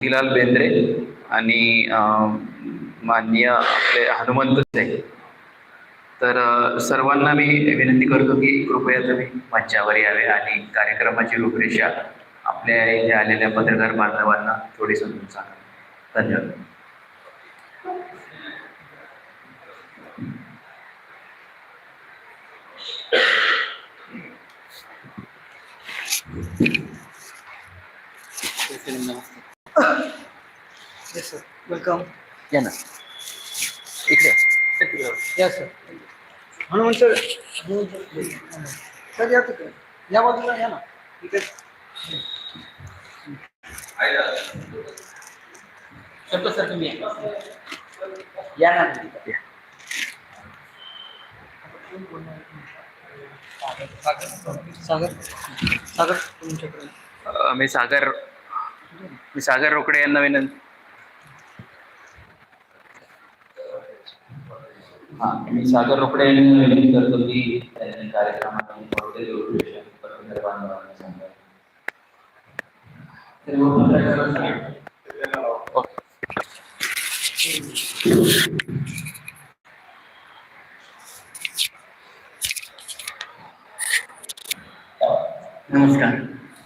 मोतीलाल बेंद्रे आणि माननीय आपले हनुमंत साहेब तर सर्वांना मी विनंती करतो की कृपया तुम्ही मंचावर यावे आणि कार्यक्रमाची रूपरेषा आपल्या इथे आलेल्या पत्रकार बांधवांना थोडी समजून सांगा धन्यवाद येस सर वेलकम या ना इकडे या sir Hanuman sir Hanuman sir sir या तिकडे या बाजूला या ना इकडे शब्द सर तुम्ही या ना सागर सागर तुमच्याकडे मी सागर मी सागर रोकडे यांना विनंती हा मी सागर रोकडे यांना विनंती करतो की त्यांनी कार्यक्रमात थोडक्यात रूपरेषा पत्रकार बांधवांना सांगा. तर मग पत्रकार सांगा. ओके. नमस्कार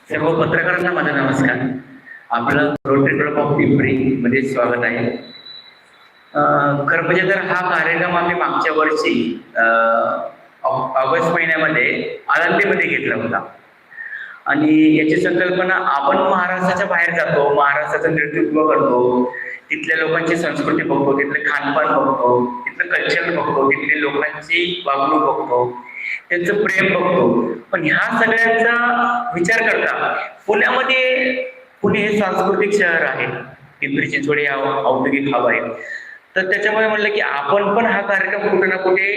सर्व पत्रकारांना माझा नमस्कार आपलं रोटरी क्लब ऑफ पिंपरी मध्ये स्वागत आहे. खरं म्हणजे तर हा कार्यक्रम आम्ही मागच्या वर्षी ऑगस्ट महिन्यामध्ये आळंदीमध्ये घेतला होता. आणि याची संकल्पना आपण महाराष्ट्राच्या बाहेर जातो महाराष्ट्राचं नेतृत्व करतो तिथल्या लोकांची संस्कृती बघतो तिथलं खानपान बघतो तिथलं कल्चर बघतो तिथल्या लोकांची वागणूक बघतो त्यांचं प्रेम बघतो. पण ह्या सगळ्यांचा विचार करता पुण्यामध्ये पुणे हे सांस्कृतिक शहर आहे. पिंपरी चिंचवड हे औद्योगिक हब आहे. तर त्याच्यामुळे म्हणलं की आपण पण हा कार्यक्रम कुठे ना कुठे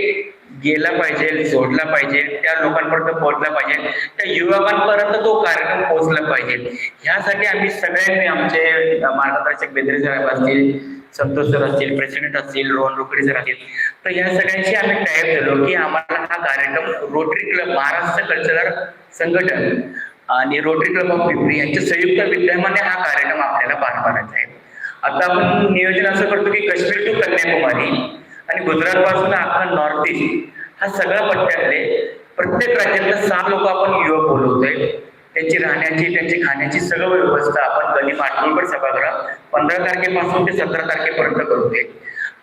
गेला पाहिजे जोडला पाहिजे त्या लोकांपर्यंत पोहोचला पाहिजे त्या युवकांपर्यंत तो कार्यक्रम पोहोचला पाहिजे. ह्यासाठी आम्ही सगळ्यांनी आमचे मार्गदर्शक बेंद्रे साहेब असतील संतोष सर असतील प्रेसिडेंट असतील रोहन रोकडे सर असतील तर या सगळ्यांशी आम्ही टाईप झालो की आम्हाला हा कार्यक्रम रोटरी क्लब महाराष्ट्र कल्चरल संघटन आणि रोटरी क्लब ऑफ पिंपरी यांच्या संयुक्त विद्यमाने हा कार्यक्रम आपल्याला पार पाडायचा आहे. आता आपण नियोजन असं करतो की काश्मीर टू कन्याकुमारी आणि गुजरात पासून अख्खा नॉर्थ ईस्ट हा सगळा पट्ट्यातले प्रत्येक राज्यातले सहा लोक आपण युवक बोलवतोय. त्यांची राहण्याची त्यांची खाण्याची सगळं व्यवस्था आपण गली पाठवून सभागृह पंधरा तारखेपासून ते सतरा तारखेपर्यंत करतोय.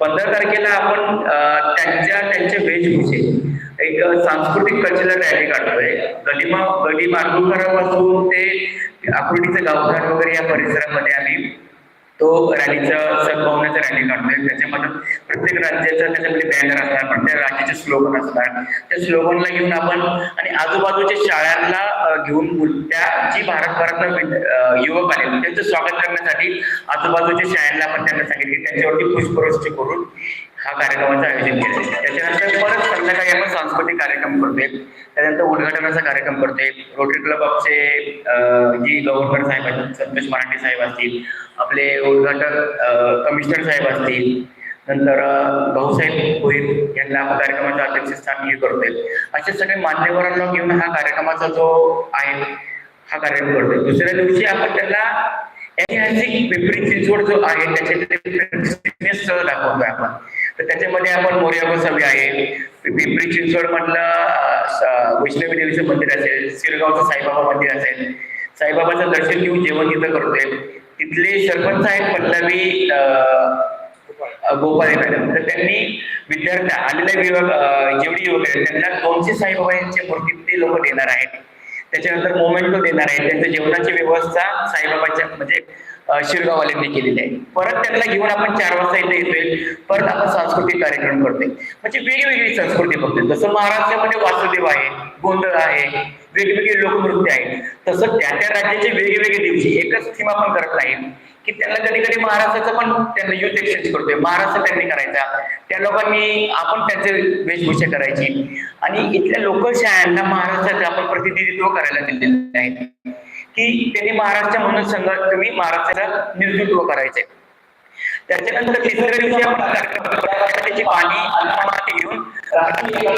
पंधरा तारखेला आपण त्यांच्या त्यांच्या त्यांचे वेशभूषे एक सांस्कृतिक कल्चरल रॅली काढतोय. गलिमा गली मार्गुळकरापासून ते आकुर्डीचं गावघाट वगैरे या परिसरामध्ये आम्ही तो रॅलीचा सद्भावनेचा रॅली काढतोय. त्याच्यामध्ये प्रत्येक राज्याचा त्याच्यामध्ये बॅनर असणार प्रत्येक राज्याचे स्लोगन असणार त्या स्लोगनला घेऊन आपण आणि आजूबाजूच्या शाळांना घेऊन त्या जी भारतभरातनं युवक आले त्यांचं स्वागत करण्यासाठी आजूबाजूच्या शाळांना आपण त्यांना सांगितले. त्यांच्यावरती पुष्पवृष्टी करून हा कार्यक्रमाचं आयोजन केलं त्याच्यानंतर परत संध्याकाळी आपण सांस्कृतिक कार्यक्रम करतोय. त्यानंतर उद्घाटनाचा कार्यक्रम करतोय. रोटरी क्लब आपचे जी गव्हर्नर साहेब आहेत संतोष मराठे साहेब असतील आपले उद्घाटक कमिशनर साहेब असतील नंतर भाऊसाहेब भोईर यांना आपण कार्यक्रमाच्या अध्यक्षस्थान हे करतोय. असे सगळे मान्यवरांना घेऊन हा कार्यक्रमाचा जो आहे हा कार्यक्रम करतोय. दुसऱ्या दिवशी आपण त्यांना ऐतिहासिक पिंपरी चिंचवड जो आहे त्याचे स्थळ दाखवतोय आपण. तर त्याच्यामध्ये आपण मोर्या गोसावी आहे. पिंपरी चिंचवड मधलं वैष्णवी देवीचं मंदिर असेल शिरगावचं साईबाबा मंदिर असेल. साईबाबाचं दर्शन घेऊन जेवण तिथं करतोय. तिथले सरपंच आहेत पल्लवी गोपाल गोपाळे मॅडम. तर त्यांनी विद्यार्थी आलेल्या विभाग जेवढी युवक आहेत त्यांना दोनशे साईबाबा यांच्या मूर्ती ते लोक देणार आहेत. त्याच्यानंतर मोमेंटो देणार आहेत. त्यांच्या जेवणाची व्यवस्था साईबाबाच्या म्हणजे शिरगाववाल्यांनी केलेली आहे परत त्यांना घेऊन आपण चार वाजता इथे येतोय. परत आपण सांस्कृतिक कार्यक्रम करतोय. म्हणजे वेगवेगळी संस्कृती बघतोय. जसं महाराष्ट्रामध्ये वासुदेव आहे गोंधळ आहे वेगवेगळे लोकनृत्य आहे. तसं त्या त्या राज्याचे वेगवेगळे दिवशी एकच थीम आपण करत नाही. की त्यांना कधी कधी महाराष्ट्राचं पण त्यांना युथ एक्सचेंज करतोय. महाराष्ट्र त्यांनी करायचा. त्या लोकांनी आपण त्यांचे वेशभूषा करायची. आणि इथल्या लोकल शाळांना महाराष्ट्राचं आपण प्रतिनिधित्व करायला दिलेलं आहे. की त्यांनी महाराष्ट्र म्हणून संघ तुम्ही महाराष्ट्राला नेतृत्व करायचंय त्याच्यानंतर तिसऱ्या दिवशी आपण त्याची पाणी घेऊन राष्ट्रीय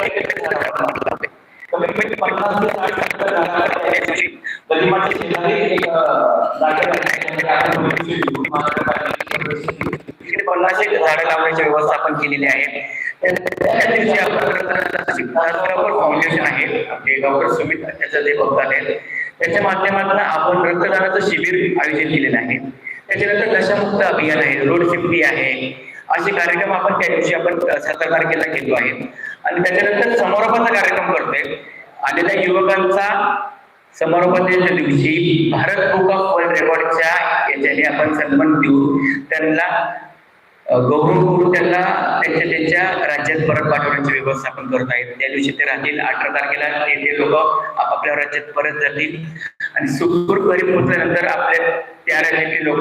पन्नास म्हणजे झाडं लावण्याची व्यवस्था आपण केलेली आहे. त्या- दिवशी आपण फाउंडेशन आहे. आपले डॉक्टर सुमित त्याचं जे बघतात त्याच्या माध्यमातून आपण रक्तदानाचं शिबिर आयोजित केलेलं आहे. त्याच्यानंतर नशामुक्त अभियान आहे रोड सेफ्टी आहे. असे कार्यक्रम आपण त्या दिवशी आपण सतरा तारखेला केलो आहे. आणि त्याच्यानंतर समारोपाचा कार्यक्रम करतोय. आलेल्या युवकांचा समारोपाच्या दिवशी भारत बुक ऑफ वर्ल्ड रेकॉर्डच्या याच्याने आपण सन्मान देऊ त्यांना अ, त्यांना त्यांच्या त्यांच्या राज्यात परत पाठवण्याची व्यवस्था आपण करत आहेत. त्या दिवशी ते राहतील अठरा तारखेला येथे लोक आपापल्या राज्यात परत जातील. आणि सुखरूपपणे पोहोचल्यानंतर आपल्या त्या राज्यातील लोक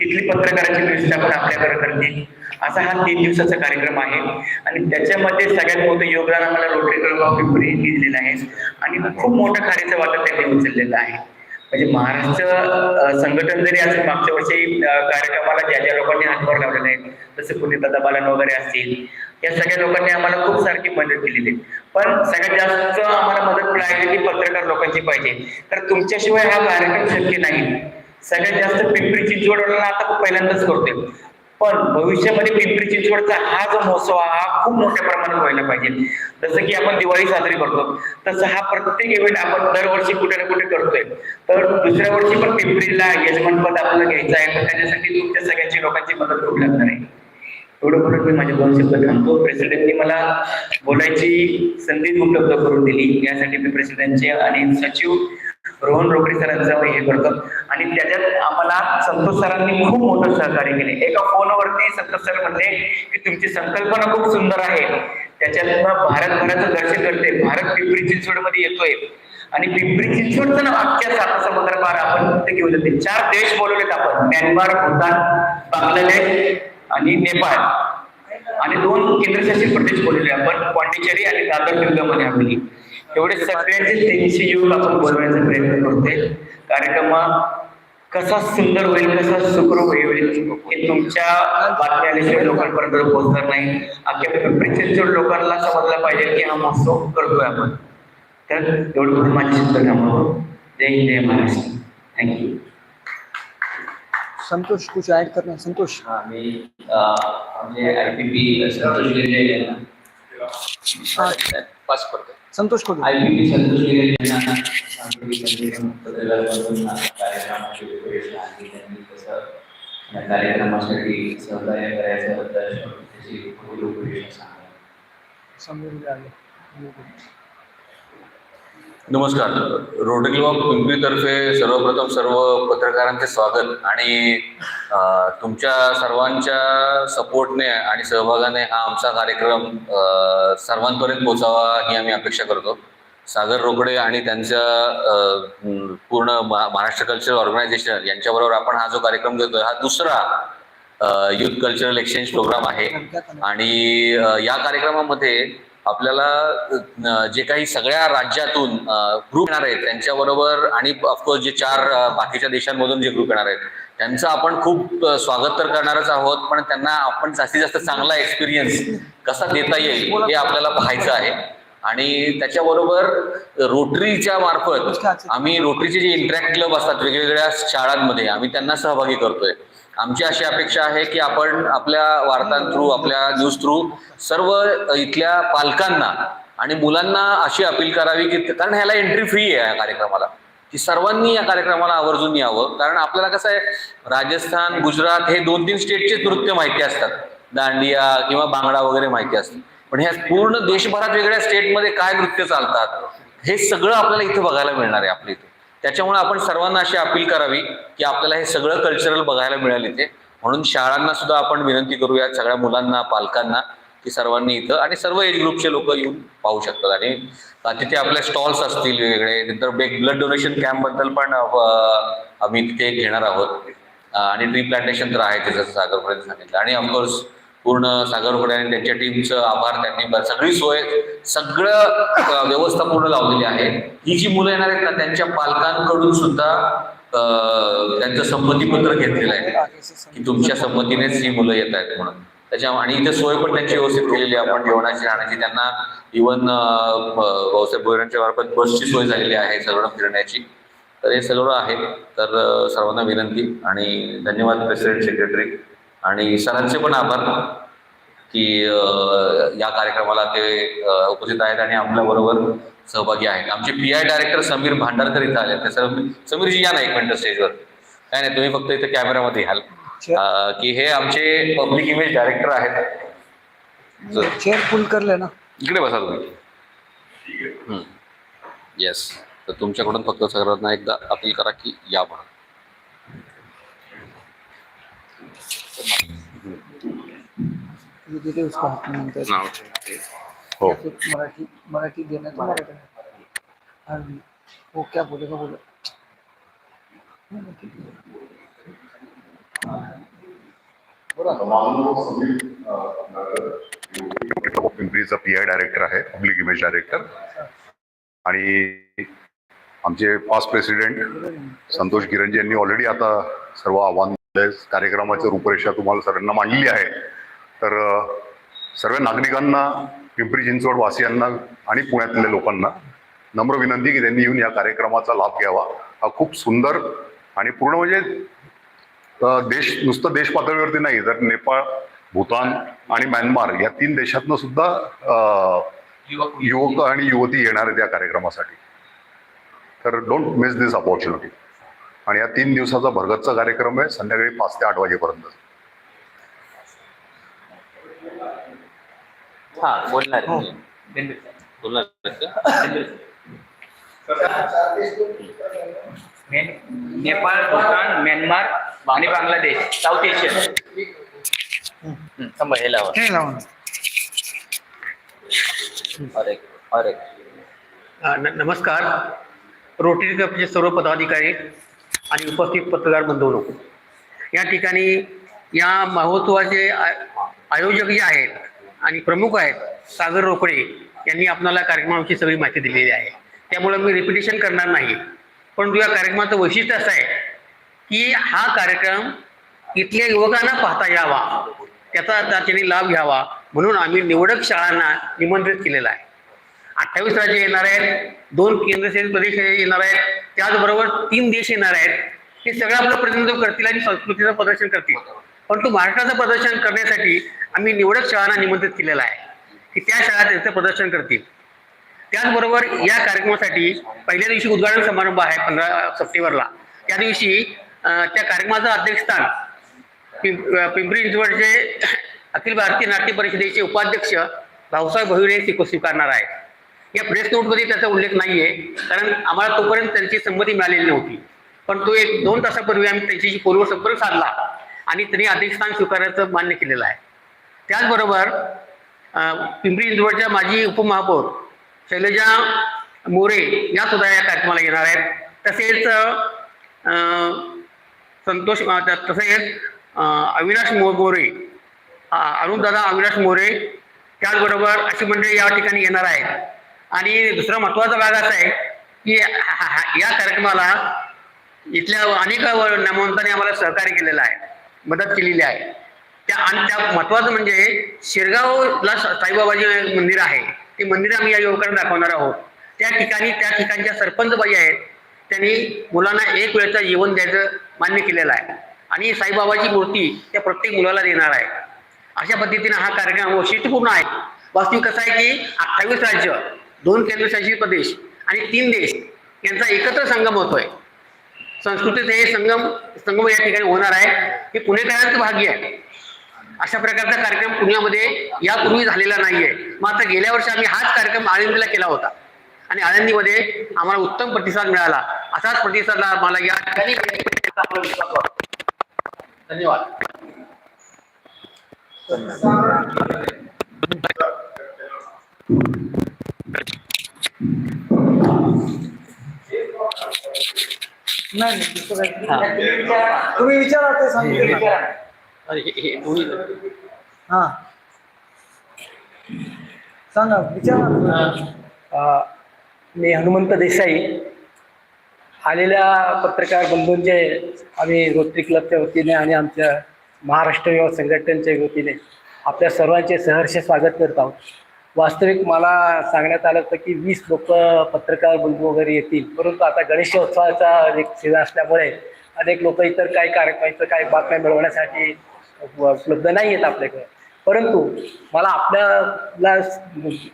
तिथली पत्रकाराची व्यवस्था पण आपल्याकडे करतील. असा हा तीन दिवसाचा कार्यक्रम आहे. आणि त्याच्यामध्ये सगळ्यात मोठं योगदान आम्हाला रोटरी क्लब ऑफ पिंपरी दिलेलं आहे. आणि खूप मोठं कार्याचं वाटप त्यांनी उचललेलं आहे. म्हणजे महाराष्ट्र संघटन जरी असेल मागच्या वर्षी कार्यक्रमाला ज्या ज्या लोकांनी हातभार लावलेले आहे जसं पुणे दादा बालन वगैरे असतील या सगळ्या लोकांनी आम्हाला खूप सारखी मदत केलेली आहे. पण सगळ्यात जास्त आम्हाला मदत मिळाली ती पत्रकार लोकांची पाहिजे. तर तुमच्याशिवाय हा कार्यक्रम शक्य नाही. सगळ्यात जास्त पिंपरी चिंचवडला आता पहिल्यांदाच करतोय. पण भविष्यामध्ये पिंपरी चिंचवडचा हा जो महोत्सव हा खूप मोठ्या प्रमाणात व्हायला पाहिजे. जसं की आपण दिवाळी साजरी करतो तसं हा प्रत्येक इव्हेंट आपण दरवर्षी कुठे ना कुठे करतोय. तर दुसऱ्या वर्षी पण पिंपरीला यजमानपद आपल्याला घ्यायचं आहे पण त्याच्यासाठी तुमच्या सगळ्यांची लोकांची मदत करू लागणार आहे? एवढं बोलत मी माझे दोन शब्द थांबतो. प्रेसिडेंटनी मला बोलायची संधी उपलब्ध करून दिली. यासाठी मी प्रेसिडेंटचे आणि सचिव रोहन रोकडे सरांचा हे करतो. आणि त्याच्यात आम्हाला संतोष सरांनी खूप मोठं सहकार्य केले. एका फोनवरती संतोष सर म्हणले की तुमची संकल्पना खूप सुंदर आहे. त्याच्यातनं भारतभराचं दर्शन करते. भारत पिंपरी चिंचवडमध्ये येतोय. आणि पिंपरी चिंचवडचं ना अख्ख्या सात समुद्र पार आपण ते घेऊन जाते. चार देश बोलवलेत आपण. म्यानमार भूतान बांगलादेश आणि नेपाळ. आणि दोन केंद्रशासित प्रदेश बोलवले आपण. पॉंडिचेरी आणि दादर दुर्गामध्ये आपली एवढे सगळ्यांचे तीनशे युवक आपण बोलवण्याचा प्रयत्न करतोय. कार्यक्रम कसा सुंदर होईल कसा सुखरूप होईल हे तुमच्या बातम्या आल्याशिवाय लोकांपर्यंत पोहोचणार नाही अख्ख्या पिंपरी लोकांना समजलं पाहिजे की हा महोत्सव करतोय आपण. तर एवढं करून माझी शब्द थांबवतो जय हिंद जय महाराष्ट्र. थँक्यू संतोष कुछ ऐड करना है? संतोष? हाँ मी आमचे आय पी पी संतोष यांना पास करतो संतोष यांना या कार्यक्रमासाठी सहकार्य करायचं त्याची सांगा समजून. नमस्कार. रोटरी क्लब पिंपरीतर्फे सर्वप्रथम सर्व पत्रकारांचे स्वागत आणि तुमच्या सर्वांच्या सपोर्टने आणि सहभागाने हा आमचा कार्यक्रम सर्वांपर्यंत पोचावा ही आम्ही अपेक्षा करतो. सागर रोकडे आणि त्यांच्या पूर्ण महाराष्ट्र कल्चरल ऑर्गनायझेशन यांच्याबरोबर आपण हा जो कार्यक्रम घेतोय हा दुसरा युथ कल्चरल एक्सचेंज प्रोग्राम आहे. आणि या कार्यक्रमामध्ये आपल्याला जे काही सगळ्या राज्यातून ग्रुप येणार आहेत त्यांच्याबरोबर आणि ऑफकोर्स जे चार बाकीच्या देशांमधून जे ग्रुप येणार आहेत त्यांचं आपण खूप स्वागत तर करणारच आहोत पण त्यांना आपण जास्तीत जास्त चांगला एक्सपिरियन्स कसा देता येईल हे आपल्याला पाहायचं आहे. आणि त्याच्याबरोबर रोटरीच्या मार्फत आम्ही रोटरीचे जे इंटरॅक्ट क्लब असतात वेगवेगळ्या शाळांमध्ये आम्ही त्यांना सहभागी करतोय. आमची अशी अपेक्षा आहे की आपण आपल्या वार्तां थ्रू आपल्या न्यूज थ्रू सर्व इथल्या पालकांना आणि मुलांना अशी अपील करावी की कारण ह्याला एंट्री फ्री आहे या कार्यक्रमाला. की सर्वांनी या कार्यक्रमाला आवर्जून यावं. कारण आपल्याला कसं आहे राजस्थान गुजरात हे दोन तीन स्टेटचे नृत्य माहिती असतात. दांडिया किंवा बांगडा वगैरे माहिती असतात. पण ह्या पूर्ण देशभरात वेगळ्या स्टेटमध्ये काय नृत्य चालतात हे सगळं आपल्याला इथं बघायला मिळणार आहे आपल्या इथे. त्याच्यामुळे आपण सर्वांना अशी अपील करावी की आपल्याला हे सगळं कल्चरल बघायला मिळेल इथे. म्हणून शाळांना सुद्धा आपण विनंती करूया सगळ्या मुलांना पालकांना की सर्वांनी इथं आणि सर्व एज ग्रुपचे लोक येऊन पाहू शकतात. आणि तिथे आपले स्टॉल्स असतील वेगळे नंतर ब्लड डोनेशन कॅम्पबद्दल पण आम्ही तिथे घेणार आहोत. आणि ट्री प्लांटेशन तर आहे जसं सागरपर्यंत सांगितलं. आणि ऑफकोर्स पूर्ण सागरकडे आणि त्यांच्या टीमचं आभार त्यांनी सगळी सोय सगळं व्यवस्था पूर्ण लावलेली आहे. ही जी मुलं येणार आहेत ना त्यांच्या पालकांकडून सुद्धा त्यांचं संमतीपत्र घेतलेलं आहे. की तुमच्या संमतीनेच ही मुलं येत आहेत म्हणून. त्याच्या आणि इथे सोय पण त्यांची व्यवस्थित केलेली आहे. आपण जेवणाची राहण्याची त्यांना इवन भाऊसाहेब भोयरांच्या मार्फत बसची सोय झालेली आहे सगळं फिरण्याची. तर हे सगळं आहे तर सर्वांना विनंती आणि धन्यवाद प्रेसिडेंट सेक्रेटरी आणि सरांचे पण आभार की या कार्यक्रमाला ते उपस्थित आहेत आणि आपल्याबरोबर सहभागी आहेत. आमचे P I director Sameer Bhandarkar इथं आले. ते सर समीरजी या ना एक मिनिट स्टेजवर काय नाही तुम्ही फक्त इथे कॅमेरामध्ये याल. की हे आमचे पब्लिक इमेज डायरेक्टर आहेत. जर- चेअर फुल करले ना. इकडे बसा तुम्ही. येस तर तुमच्याकडून फक्त सगळ्यांना एकदा अपील करा की या म्हणून नाव हो. मराठी मराठी देना मराठी अरबी वो क्या बोले का पिंपरीचा पी आय डायरेक्टर आहे पब्लिक इमेज डायरेक्टर आणि आमचे पास्ट प्रेसिडेंट संतोष गिरंजी यांनी ऑलरेडी आता सर्व आव्हान कार्यक्रमाची रूपरेषा तुम्हाला सर्वांना मांडली आहे. तर सर्व नागरिकांना पिंपरी चिंचवड वासियांना आणि पुण्यातल्या लोकांना नम्र विनंती की त्यांनी येऊन या कार्यक्रमाचा लाभ घ्यावा. हा खूप सुंदर आणि पूर्ण म्हणजे देश नुसतं देश पातळीवरती नाही तर नेपाळ भूतान आणि म्यानमार या तीन देशातनं सुद्धा युवक आणि युवती येणार आहेत या कार्यक्रमासाठी. तर डोंट मिस दिस अपॉर्च्युनिटी आणि या तीन दिवसाचा भरगतचा कार्यक्रम आहे संध्याकाळी पाच ते आठ वाजेपर्यंत. हा बोलणार हो. बोलणार नेपाळ भूतान म्यानमार आणि बांगलादेश. साऊथ एशिया हं, थांबा हे लावा. हे लावा ना. और एक और एक अ, न- नमस्कार. रोटरी क्लबचे सर्व पदाधिकारी आणि उपस्थित पत्रकार बंधवणूक या ठिकाणी या महोत्सवाचे आयोजक जे आहेत आणि प्रमुख आहेत सागर रोकडे यांनी आपणाला कार्यक्रमाविषयी सगळी माहिती दिलेली आहे. त्यामुळे मी रिपिटेशन करणार नाही. परंतु या कार्यक्रमाचं वैशिष्ट्य असं आहे की हा कार्यक्रम इथल्या युवकांना पाहता यावा. त्याचा त्याच्याने लाभ घ्यावा. म्हणून आम्ही निवडक शाळांना निमंत्रित केलेला आहे. अठ्ठावीस राज्य येणार आहेत दोन केंद्रशासित प्रदेश येणार आहेत त्याचबरोबर तीन देश येणार आहेत. हे सगळं आपलं प्रतिनिधित्व करतील आणि संस्कृतीचं प्रदर्शन करतील. परंतु महाराष्ट्राचं प्रदर्शन करण्यासाठी आम्ही निवडक शाळांना निमंत्रित केलेलं आहे की त्या शाळा त्यांचं प्रदर्शन करतील. त्याचबरोबर या कार्यक्रमासाठी पहिल्या दिवशी उद्घाटन समारंभ आहे पंधरा सप्टेंबरला. त्या दिवशी त्या कार्यक्रमाचं अध्यक्षस्थान पिंप पिंपरी चिंचवडचे अखिल भारतीय नाट्य परिषदेचे उपाध्यक्ष भाऊसाहेब भविरे स्वीकारणार आहेत. या प्रेस नोटमध्ये त्याचा उल्लेख नाही आहे कारण आम्हाला तोपर्यंत त्यांची संमती मिळालेली नव्हती. पण तो एक दोन तासापूर्वी आम्ही त्यांच्याशी फोनवर संपर्क साधला आणि त्यांनी अध्यक्षस्थान स्वीकारायचं मान्य केलेलं आहे. त्याचबरोबर पिंपरी इंदुरच्या माजी उपमहापौर शैलजा मोरे या सुद्धा या कार्यक्रमाला येणार आहेत. तसेच संतोष तसेच अविनाश मो मोरे अरुणदादा अविनाश मोरे त्याचबरोबर अशी मंडळी या ठिकाणी येणार आहेत. आणि दुसरा महत्त्वाचा भाग असा आहे की या कार्यक्रमाला इथल्या अनेक नामवंतांनी आम्हाला सहकार्य केलेलं आहे मदत केलेली आहे. त्या आणि त्या महत्वाचं म्हणजे शिरगावला साईबाबाचे मंदिर आहे ते मंदिर आम्ही या युवकांना दाखवणार आहोत. त्या ठिकाणी त्या ठिकाणच्या सरपंच बाई आहेत त्यांनी मुलांना एक वेळचं जीवन द्यायचं मान्य केलेलं आहे. आणि साईबाबाची मूर्ती त्या प्रत्येक मुलाला देणार आहे. अशा पद्धतीने हा कार्यक्रम वैशिष्ट्यपूर्ण आहे. वास्तविक कसं आहे की अठ्ठावीस राज्य दोन केंद्रशासित प्रदेश आणि तीन देश यांचा एकत्र संगम होतोय. संस्कृतीचे हे संगम संगम या ठिकाणी होणार आहे हे पुणेकरांचं भाग्य आहे. अशा प्रकारचा कार्यक्रम पुण्यामध्ये यापूर्वी झालेला नाहीये. मग आता गेल्या वर्षी आम्ही हाच कार्यक्रम आळंदीला केला होता. आणि आळंदीमध्ये आम्हाला उत्तम प्रतिसाद मिळाला. असाच प्रतिसाद आम्हाला या ठिकाणी धन्यवाद. नाही दुसरं. तुम्ही विचारा ते सांगते ना. आणि हे- सांगा विचारा. मी हनुमंत देसाई. आलेल्या पत्रकार बंधूंचे आम्ही रोटरी क्लबच्या वतीने आणि आमच्या महाराष्ट्र युवा संघटनेच्या वतीने आपल्या सर्वांचे सहर्ष स्वागत करत आहोत. वास्तविक मला सांगण्यात आलं होतं की वीस लोक पत्रकार बंधू वगैरे येतील. परंतु आता गणेशोत्सवाचा एक सीझन असल्यामुळे अनेक लोक इतर काही कार्यक्रमाचं काही बातम्या मिळवण्यासाठी उपलब्ध नाही आहेत आपल्याकडे. परंतु मला आपल्याला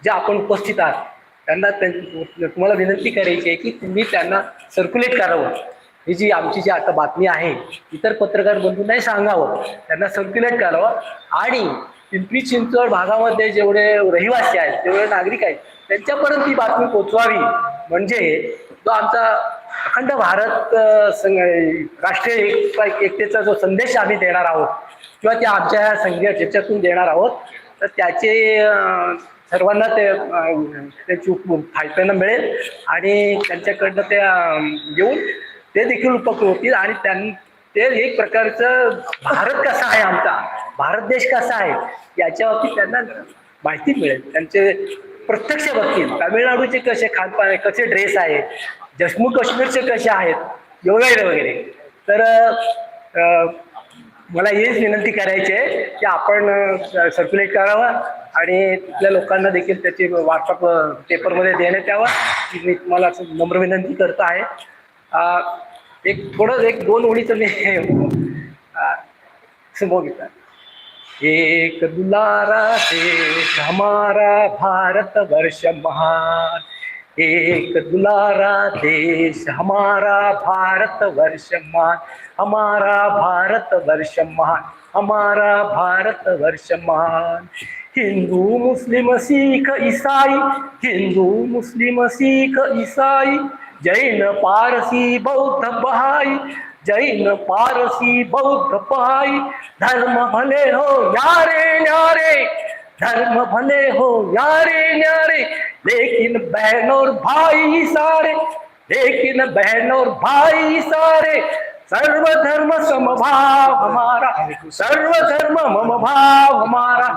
जे आपण उपस्थित आहात त्यांना त्यां- तुम्हाला विनंती करायची आहे की तुम्ही त्यांना सर्क्युलेट करावं. ही जी आमची जी आता बातमी आहे इतर पत्रकार बंधूंनाही सांगावं त्यांना सर्क्युलेट करावं आणि पिंपरी चिंचवड भागामध्ये जेवढे रहिवासी आहेत जेवढे नागरिक आहेत त्यांच्यापर्यंत ही बातमी पोचवावी म्हणजे जो आमचा अखंड भारत संघ- राष्ट्रीय एकतेचा जो संदेश आम्ही देणार आहोत किंवा त्या आमच्या ह्या संघीय याच्यातून देणार आहोत तर त्याचे सर्वांना ते त्याची फायद्यांना फायद्यानं मिळेल आणि त्यांच्याकडनं ते येऊन घेऊन ते देखील उपकृत होतील आणि त्यां ते एक प्रकारचं भारत कसा आहे आमचा भारत देश कसा आहे याच्या बाबतीत त्यांना माहिती मिळेल. त्यांचे प्रत्यक्ष बघतील तामिळनाडूचे कसे खानपान आहे कसे ड्रेस आहे जम्मू काश्मीरचे कसे आहेत वगैरे वगैरे. तर मला हेच विनंती करायची आहे की आपण सर्क्युलेट करावं आणि तिथल्या लोकांना देखील त्याची वार्ता पेपरमध्ये देण्यात यावं. मी तुम्हाला असं नम्र विनंती करतो आहे. एक थोडं एक दोन ओळीचं मी अं, समोर घेतात एक दुलारा देश हमारा भारत वर्ष महान। एक दुलारा देश हमारा भारत वर्ष महान। हमारा भारत वर्ष महान हमारा भारत वर्ष महान। हिंदू मुस्लिम सिख ईसाई हिंदू मुस्लिम सिख ईसाई जैन पारसी बौद्ध बहाई जैन पारसी बौद्ध बहाई धर्म भले हो यारे न्यारे धर्म भले हो यारे न्यारे लेकिन बहन और भाई सारे लेकिन बहन और भाई सारे सर्व धर्म समभाव हमारा सर्व धर्म मम भाव हमारा।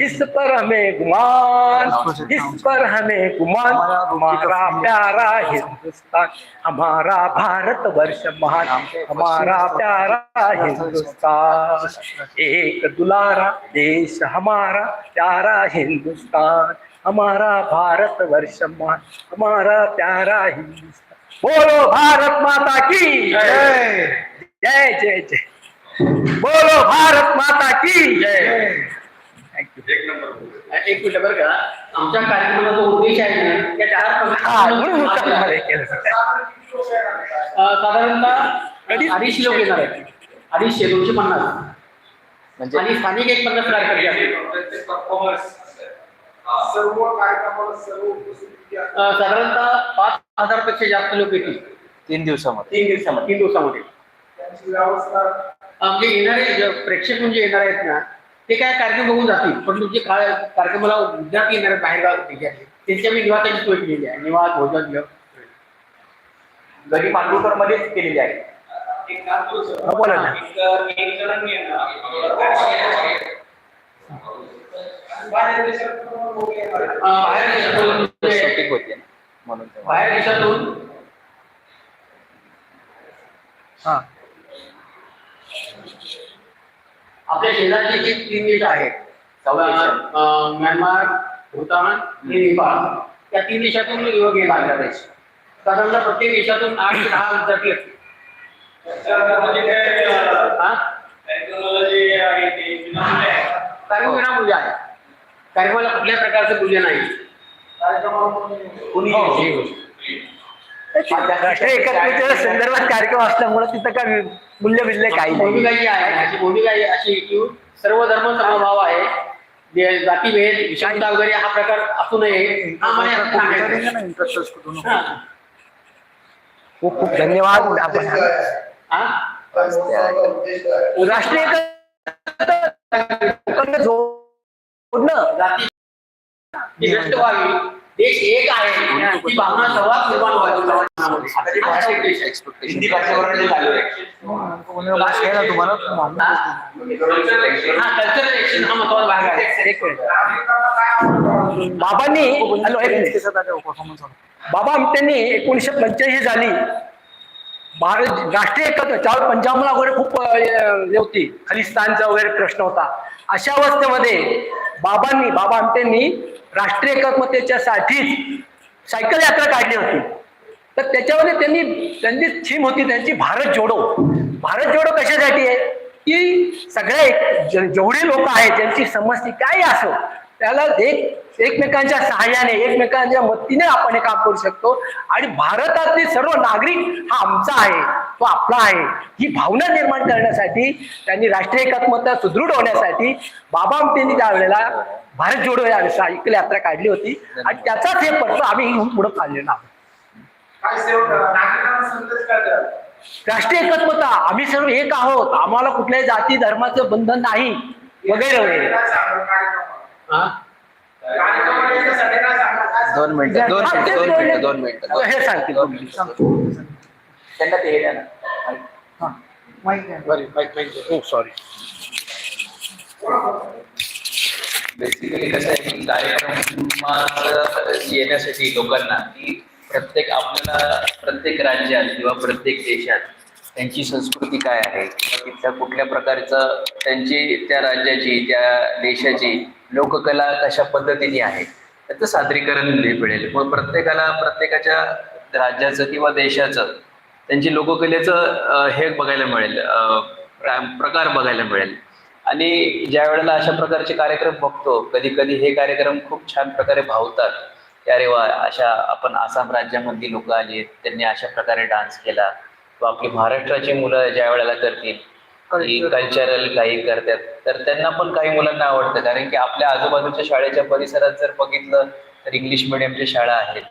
इस पर हमें गुमान, इस पर हमें गुमान। हमारा प्यारा हिंदुस्तान, हमारा भारत वर्ष महान, हमारा प्यारा हिंदुस्तान। एक दुलारा देश हमारा, प्यारा हिंदुस्तान। हमारा भारत वर्ष महान, हमारा प्यारा हिंदुस्तान। बोलो भारत माता की। जय। जय जय जय। बोलो भारत माता की। जय। एक मिनिट बरं का। आमच्या कार्यक्रमाचा जो उद्देश आहे ना त्या चार साधारणतः अडीचशे लोक येणार आहेत. अडीचशे दोनशे पन्नास. आणि स्थानिक एक पन्नास कार्यकर्ते असतील. अं, साधारणतः पाच हजारपेक्षा जास्त लोक येतील. तीन दिवसामध्ये. तीन दिवसामध्ये. तीन दिवसामध्ये. म्हणजे येणारे प्रेक्षक म्हणजे येणार आहेत ना ते काय कार्यक्रम बघून जातील. पण तुमचे काय कार्यक्रमाला विद्यार्थी येणार आहेत बाहेर गाव त्यांच्या मी निवासाची सोय केलेली आहे. निवास भोजन घरी मांडुकर मध्येच केलेली आहे. हा, बोला ना. बाहेर देशातून म्हणजे शूटिंग होते ना म्हणून. बाहेर देशातून? हा. आपल्या शेजारचे जे तीन देश आहेत म्यानमार भूतान आणि नेपाळ त्या तीन देशातून युवक येणार बांगलादेश. साधारणतः प्रत्येक देशातून आठ ते दहा विद्यार्थी असतील हा? कार्यक्रम विनामूल्य आहे. कार्यक्रमाला कुठल्याही प्रकारचं मूल्य नाही कुणी? हो. संदर्भात कार्यक्रम असल्यामुळे तिथं काय मूल्य बिल्य काही भूमिका जी आहे त्याची भूमिका ही अशी की सर्व धर्म समभाव आहे. जातीभेद विषमता वगैरे हा प्रकार असू नये. हा मला. हा. खूप खूप धन्यवाद. आपण हा? राष्ट्रीय व्हावी. देश एक आहे. ही भावना सर्वात निर्माण. हिंदी भाषेवर चालू आहे. हा? कल्चरल एक्शन हा महत्त्वाचा भाग आहे. एक मिनिट. बाबांनी बाबा त्यांनी एकोणीसशे पंच्याऐंशी साली भारत राष्ट्रीय एकत्र त्यावेळी पंजाबला वगैरे खूप हे होती. खलिस्तानचा वगैरे प्रश्न होता. अशा अवस्थेमध्ये बाबांनी बाबा आमटेंनी राष्ट्रीय एकात्मतेच्यासाठीच सायकल यात्रा काढली होती. तर त्याच्यामध्ये त्यांनी त्यांची थीम होती त्यांची भारत जोडो. भारत जोडो कशासाठी आहे? की सगळे जेवढे लोक आहेत ज्यांची समस्या काय असो त्याला एक एकमेकांच्या सहाय्याने एकमेकांच्या मदतीने आपण हे काम करू शकतो. आणि भारतातले सर्व नागरिक हा आमचा आहे तो आपला आहे. ही भावना निर्माण करण्यासाठी त्यांनी राष्ट्रीय एकात्मता सुदृढ होण्यासाठी बाबा आमटेंनी त्यावेळेला भारत जोडो या सायकल यात्रा काढली होती. आणि त्याचाच हे पत्र आम्ही पुढे चाललेलो आहोत? राष्ट्रीय एकात्मता आम्ही सर्व एक आहोत. आम्हाला कुठल्याही जाती धर्माचं बंधन नाही. वगैरे वगैरे. हा? दोन मिनिटं दोन मिनिटं दोन. मिनिटं दोन मिनिटं हे सांगतील दोन. मिनिटं. त्यांना ते हे द्या ना हा, माहिती हो सॉरी बेसिकली कसं आहे की कार्यक्रमात येण्यासाठी लोकांना की प्रत्येक आपल्याला प्रत्येक राज्यात किंवा प्रत्येक देशात त्यांची संस्कृती काय आहे किंवा तिथल्या कुठल्या प्रकारचं त्यांची त्या राज्याची त्या देशाची लोककला कशा पद्धतीने आहे? त्याचं सादरीकरण मिळेल. मग प्रत्येकाला प्रत्येकाच्या राज्याचं किंवा देशाचं त्यांची लोककलेचं हे बघायला मिळेल. प्रकार बघायला मिळेल. आणि ज्या वेळेला अशा प्रकारचे कार्यक्रम बघतो कधी कधी हे कार्यक्रम खूप छान प्रकारे भावतात. की अरे वा अशा आपण आसाम राज्यामधली लोक आली आहेत त्यांनी अशा प्रकारे डान्स केला. व आपली महाराष्ट्राची मुलं ज्या वेळेला करतील कल्चरल. काही करतात. तर त्यांना पण काही मुलांना आवडतं. कारण की आपल्या आजूबाजूच्या शाळेच्या परिसरात जर बघितलं तर इंग्लिश मिडियमच्या शाळा आहेत.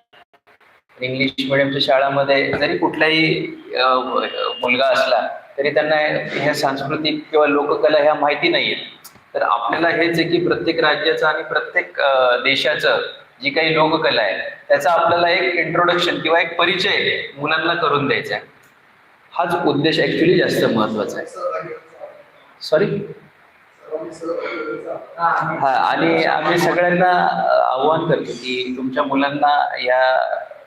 इंग्लिश मिडियमच्या शाळामध्ये जरी कुठलाही मुलगा असला तरी त्यांना ह्या सांस्कृतिक किंवा लोककला ह्या माहिती नाहीयेत. तर आपल्याला हेच आहे की प्रत्येक राज्याचं आणि प्रत्येक देशाचं जी काही लोककला आहे त्याचा आपल्याला एक इंट्रोडक्शन किंवा एक परिचय मुलांना करून द्यायचा आहे. हाच उद्देश ऍक्च्युली जास्त महत्त्वाचा आहे. सॉरी हा आणि आम्ही सगळ्यांना आव्हान करतो की तुमच्या मुलांना या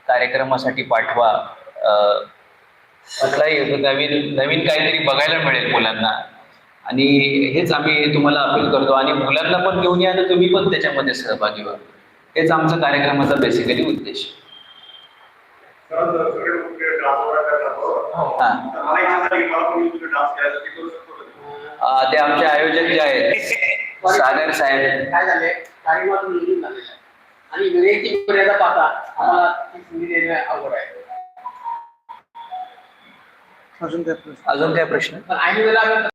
कार्यक्रमासाठी पाठवा. कुठलाही नवीन नवीन काहीतरी बघायला मिळेल मुलांना. आणि हेच आम्ही तुम्हाला अपील करतो. आणि मुलांना पण घेऊन या आणि तुम्ही पण त्याच्यामध्ये सहभागी व्हा. हेच आमचा कार्यक्रमाचा बेसिकली उद्देश. ते आमचे आयोजक जे आहेत सागर साहेब. काय झाले कार्यक्रमातून निघून झालेलं आहे. आणि वेळेची मर्यादा पाहता आम्हाला ती संधी देणे अवघड आहे. अजून काय प्रश्न? अजून काय प्रश्न? पण ऐन वेळेला आम्ही